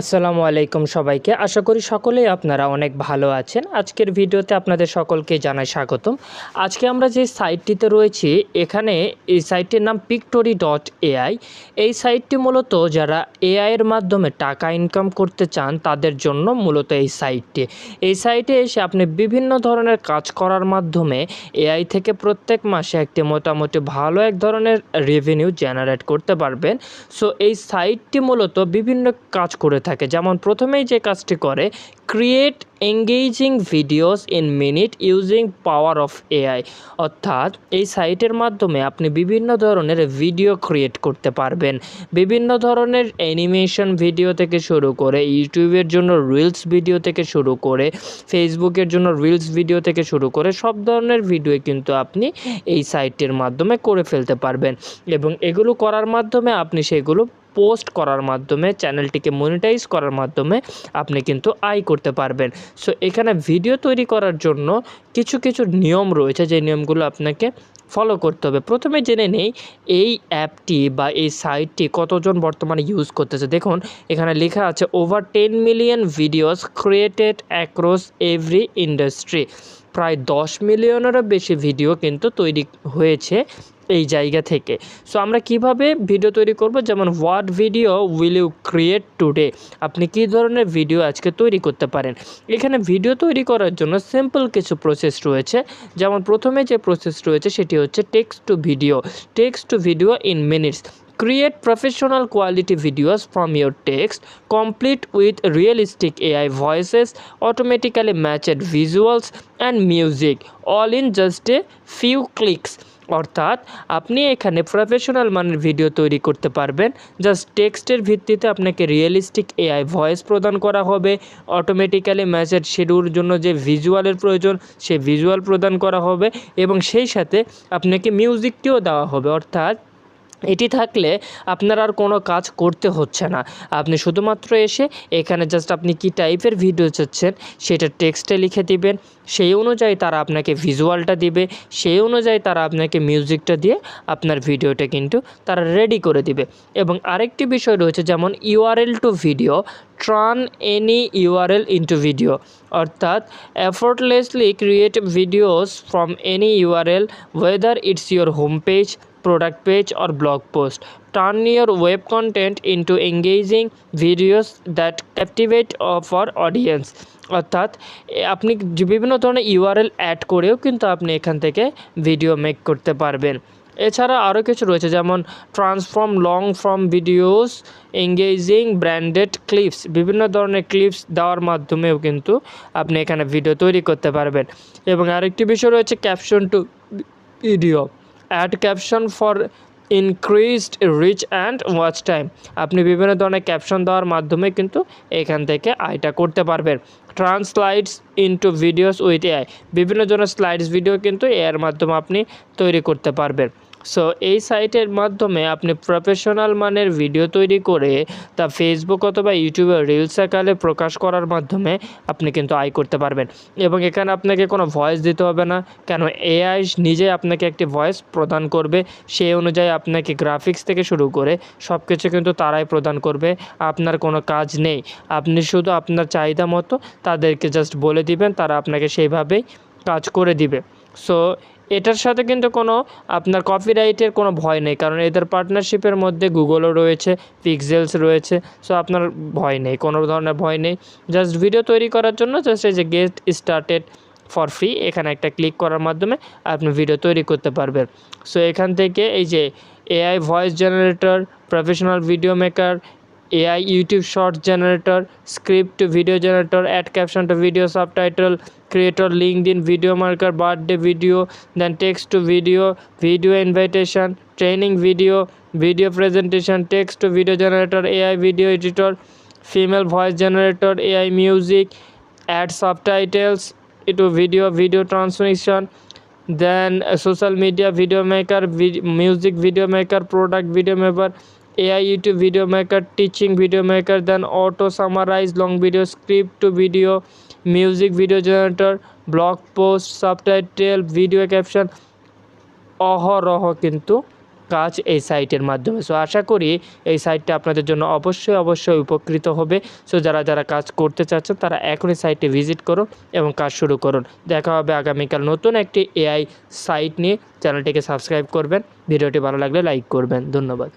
আসসালামু আলাইকুম সবাইকে। আশা করি সকলেই আপনারা অনেক ভালো আছেন। আজকের ভিডিওতে আপনাদের সকলকে জানাই স্বাগতম। আজকে আমরা যে সাইটটিতে রয়েছি, এখানে এই সাইটটির নাম পিকটোরি ডট এআই এই সাইটটি মূলত যারা এআইয়ের মাধ্যমে টাকা ইনকাম করতে চান, তাদের জন্য মূলত এই সাইটটি। এই সাইটে এসে আপনি বিভিন্ন ধরনের কাজ করার মাধ্যমে এআই থেকে প্রত্যেক মাসে একটি মোটামুটি ভালো এক ধরনের রেভিনিউ জেনারেট করতে পারবেন। সো এই সাইটটি মূলত বিভিন্ন কাজ করে থাকে। যেমন প্রথমেই যে কাজটি করে create engaging videos in minute using power of AI অর্থাৎ এই সাইটের মাধ্যমে আপনি বিভিন্ন ধরনের ভিডিও ক্রিয়েট করতে পারবেন। বিভিন্ন ধরনের অ্যানিমেশন ভিডিও থেকে শুরু করে ইউটিউবের জন্য রিলস ভিডিও থেকে শুরু করে ফেসবুকের জন্য রিলস ভিডিও থেকে শুরু করে, সব ধরনের ভিডিও কিন্তু আপনি এই সাইটটির মাধ্যমে করে ফেলতে পারবেন। এবং এগুলো করার মাধ্যমে আপনি সেগুলো পোস্ট করার মাধ্যমে, চ্যানেলটিকে মনিটাইজ করার মাধ্যমে আপনি কিন্তু আয় করতে পারবেন। সো এখানে ভিডিও তৈরি করার জন্য কিছু কিছু নিয়ম রয়েছে, যে নিয়মগুলো আপনাকে ফলো করতে হবে। প্রথমে জেনে নেই, এই অ্যাপটি বা এই সাইটটি কতজন বর্তমানে ইউজ করতেছে। দেখুন, এখানে লেখা আছে over ten million videos created across every industry প্রায় দশ মিলিয়নেরও বেশি ভিডিও কিন্তু তৈরি হয়েছে। এই জায়গা থেকে। সো আমরা কীভাবে ভিডিও তৈরি করব? যেমন what video will you create today আপনি কী ধরনের ভিডিও আজকে তৈরি করতে পারেন? এখানে ভিডিও তৈরি করার জন্য সিম্পল কিছু প্রসেস রয়েছে। যেমন, প্রথমে যে প্রসেস রয়েছে, সেটি হচ্ছে text to video text to video in minutes create professional quality videos from your text complete with realistic ai voices automatically matched visuals and music all in just a few clicks অর্থাৎ আপনি এখানে professional মানের video তৈরি করতে পারবেন। Just টেক্সটের ভিত্তিতে আপনাকে রিয়েলিস্টিক এআই ভয়েস প্রদান করা হবে। অটোমেটিক্যালি ম্যাচের শেডিউর জন্য যে ভিজুয়ালের প্রয়োজন, সে ভিজুয়াল প্রদান করা হবে এবং সেই সাথে আপনাকে মিউজিকটিও দেওয়া হবে। অর্থাৎ এটি থাকলে আপনার আর কোনো কাজ করতে হচ্ছে না। আপনি শুধুমাত্র এসে এখানে জাস্ট আপনি কি টাইপের ভিডিও চাচ্ছেন, সেটা টেক্সটে লিখে দিবেন, সেই অনুযায়ী তারা আপনাকে ভিজুয়ালটা দিবে, সেই অনুযায়ী তারা আপনাকে মিউজিকটা দিয়ে আপনার ভিডিওটা কিন্তু তারা রেডি করে দিবে। এবং আরেকটি বিষয় রয়েছে যেমন URL to video turn any URL into video অর্থাৎ effortlessly create videos from any URL whether it's your home page product page or blog post. Turn your web content into engaging videos that captivate of our audience. অর্থাৎ আপনি বিভিন্ন ধরনের URL add করেও কিন্তু আপনি এখান থেকে ভিডিও মেক করতে পারবেন। এছাড়া আরও কিছু রয়েছে, যেমন transform long form videos engaging branded clips বিভিন্ন ধরনের ক্লিপস দেওয়ার মাধ্যমেও কিন্তু আপনি এখানে ভিডিও তৈরি করতে পারবেন। এবং আরেকটি বিষয় রয়েছে caption to video add caption for increased reach and watch time. আপনি বিভিন্ন ধরনের ক্যাপশন দেওয়ার মাধ্যমে কিন্তু এখান থেকে আয়টা করতে পারবেন। Turn slides into videos with AI বিভিন্ন ধরনের স্লাইডস ভিডিও কিন্তু এর মাধ্যমে আপনি তৈরি করতে পারবেন। সো এই সাইটের মাধ্যমে আপনি প্রফেশনাল মানের ভিডিও তৈরি করে তা ফেসবুক অথবা ইউটিউবে রিলস আকারে প্রকাশ করার মাধ্যমে আপনি কিন্তু আয় করতে পারবেন। এবং এখানে আপনাকে কোনো ভয়েস দিতে হবে না, কেন এআই নিজে আপনাকে একটি ভয়েস প্রদান করবে, সেই অনুযায়ী আপনাকে গ্রাফিক্স থেকে শুরু করে সব কিছু কিন্তু তারাই প্রদান করবে, আপনার কোনো কাজ নেই। আপনি শুধু আপনার চাহিদা মতো তাদেরকে জাস্ট বলে দিবেন, তারা আপনাকে সেইভাবেই কাজ করে দিবে। সো এটার সাথে কিন্তু কোনো আপনার কপিরাইটের কোনো ভয় নেই, কারণ এদের পার্টনারশিপের মধ্যে গুগলও রয়েছে পিক্সেলস রয়েছে সো আপনার ভয় নেই, কোনো ধরনের ভয় নেই। জাস্ট ভিডিও তৈরি করার জন্য জাস্ট এই যে গেট স্টার্টেড ফর ফ্রি এখানে একটা ক্লিক করার মাধ্যমে আপনি ভিডিও তৈরি করতে পারবেন। সো এখান থেকে এই যে AI voice generator professional video maker AI YouTube shorts generator script video generator add caption to video subtitle creator LinkedIn video maker birthday video then text to video video invitation training video video presentation text to video generator AI video editor female voice generator AI music add subtitles to video video transmission then social media video maker music video maker product video maker AI YouTube video maker, teaching video maker, then auto summarize long video, script to video, music video generator, blog post, subtitle, video caption অহরহ কিন্তু কাজ এই সাইটের মাধ্যমে। So আশা করি এই সাইটটা আপনাদের জন্য অবশ্যই অবশ্যই উপকৃত হবে। সো যারা যারা কাজ করতে চাচ্ছেন তারা এখনই সাইটে ভিজিট করুন এবং কাজ শুরু করুন। দেখা হবে আগামীকাল নতুন একটি এআই সাইট নিয়ে। চ্যানেলটিকে সাবস্ক্রাইব করবেন। ভিডিওটি ভালো লাগলে লাইক করবেন। ধন্যবাদ।